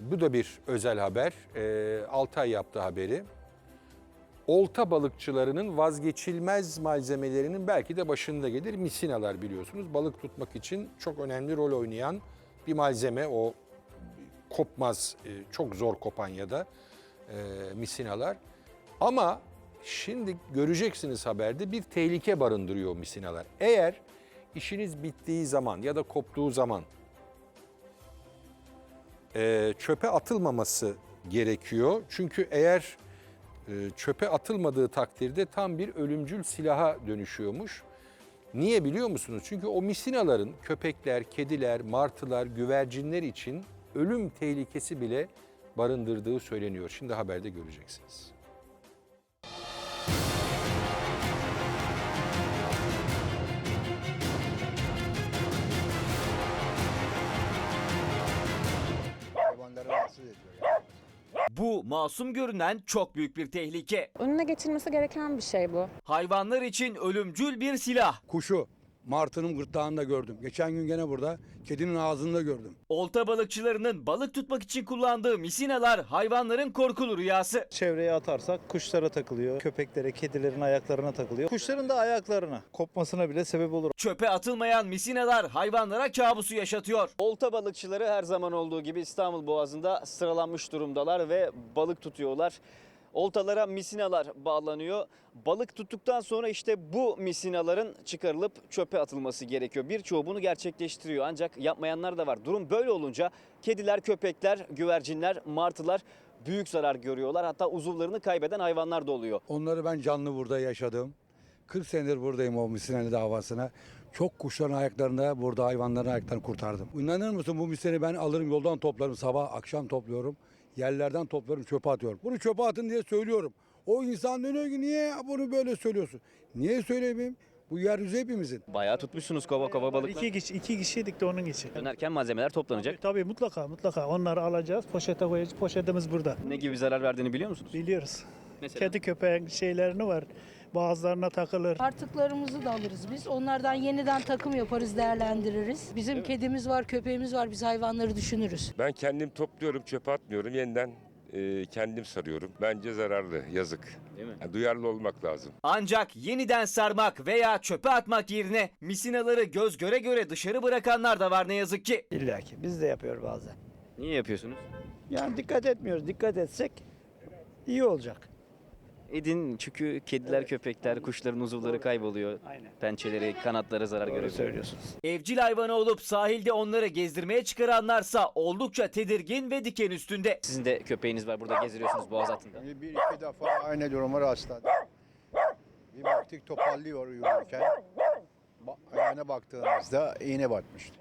Bu da bir özel haber. Ee, Altay yaptı haberi. Olta balıkçılarının vazgeçilmez malzemelerinin belki de başında gelir misinalar biliyorsunuz. Balık tutmak için çok önemli rol oynayan bir malzeme o kopmaz, e, çok zor kopan ya da e, misinalar. Ama şimdi göreceksiniz haberde bir tehlike barındırıyor misinalar. Eğer işiniz bittiği zaman ya da koptuğu zaman e, çöpe atılmaması gerekiyor. Çünkü eğer e, çöpe atılmadığı takdirde tam bir ölümcül silaha dönüşüyormuş. Niye biliyor musunuz? Çünkü o misinaların köpekler, kediler, martılar, güvercinler için ölüm tehlikesi bile barındırdığı söyleniyor. Şimdi haberde göreceksiniz. Ediyor. Yani. Bu masum görünen çok büyük bir tehlike. Önüne geçilmesi gereken bir şey bu. Hayvanlar için ölümcül bir silah. Kuşu martının gırtlağında gördüm. Geçen gün gene burada kedinin ağzında gördüm. Olta balıkçılarının balık tutmak için kullandığı misinalar hayvanların korkulu rüyası. Çevreye atarsak kuşlara takılıyor, köpeklere, kedilerin ayaklarına takılıyor. Kuşların da ayaklarına kopmasına bile sebep olur. Çöpe atılmayan misinalar hayvanlara kabusu yaşatıyor. Olta balıkçıları her zaman olduğu gibi İstanbul Boğazı'nda sıralanmış durumdalar ve balık tutuyorlar. Oltalara misinalar bağlanıyor. Balık tuttuktan sonra işte bu misinaların çıkarılıp çöpe atılması gerekiyor. Birçoğu bunu gerçekleştiriyor ancak yapmayanlar da var. Durum böyle olunca kediler, köpekler, güvercinler, martılar büyük zarar görüyorlar. Hatta uzuvlarını kaybeden hayvanlar da oluyor. Onları ben canlı burada yaşadım. 40 senedir buradayım o misineli davasına. Çok kuşların ayaklarında burada hayvanların ayaklarını kurtardım. İnanır mısın bu misini ben alırım yoldan toplarım sabah akşam topluyorum. Yerlerden topluyorum çöpe atıyorum. Bunu çöpe atın diye söylüyorum. O insan dönüyor ki niye bunu böyle söylüyorsun? Niye söyleyeyim? Bu yeryüzü hepimizin. Bayağı tutmuşsunuz kova kova balıklar. İki kişi, iki kişiydik de onun için. Dönerken malzemeler toplanacak. Tabii mutlaka mutlaka onları alacağız. Poşete koyacağız. Poşetimiz burada. Ne gibi zarar verdiğini biliyor musunuz? Biliyoruz. Mesela? Kedi köpeğin şeylerini var. Bazılarına takılır. Artıklarımızı da alırız biz. Onlardan yeniden takım yaparız, değerlendiririz. Bizim kedimiz var, köpeğimiz var. Biz hayvanları düşünürüz. Ben kendim topluyorum, çöpe atmıyorum. Yeniden e, kendim sarıyorum. Bence zararlı, yazık. Değil mi? Yani duyarlı olmak lazım. Ancak yeniden sarmak veya çöpe atmak yerine misinaları göz göre göre dışarı bırakanlar da var ne yazık ki. İlla ki biz de yapıyor bazen. Niye yapıyorsunuz? Yani dikkat etmiyoruz. Dikkat etsek iyi olacak. Edin çünkü kediler, köpekler, kuşların uzuvları kayboluyor. Aynen. Pençeleri, kanatları zarar görüyor. söylüyorsunuz. Evcil hayvanı olup sahilde onları gezdirmeye çıkaranlarsa oldukça tedirgin ve diken üstünde. Sizin de köpeğiniz var burada gezdiriyorsunuz boğaz altında. Bir iki defa aynı duruma rastladım. Bir baktık toparlıyor uyurken. Ba- ayağına baktığımızda iğne batmıştı.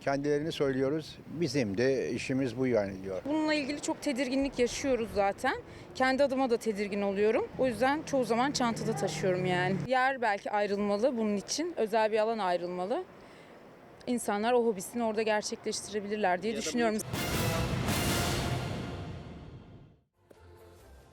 Kendilerini söylüyoruz. Bizim de işimiz bu yani diyor. Bununla ilgili çok tedirginlik yaşıyoruz zaten. Kendi adıma da tedirgin oluyorum. O yüzden çoğu zaman çantada taşıyorum yani. Yer belki ayrılmalı bunun için. Özel bir alan ayrılmalı. İnsanlar o hobisini orada gerçekleştirebilirler diye düşünüyorum.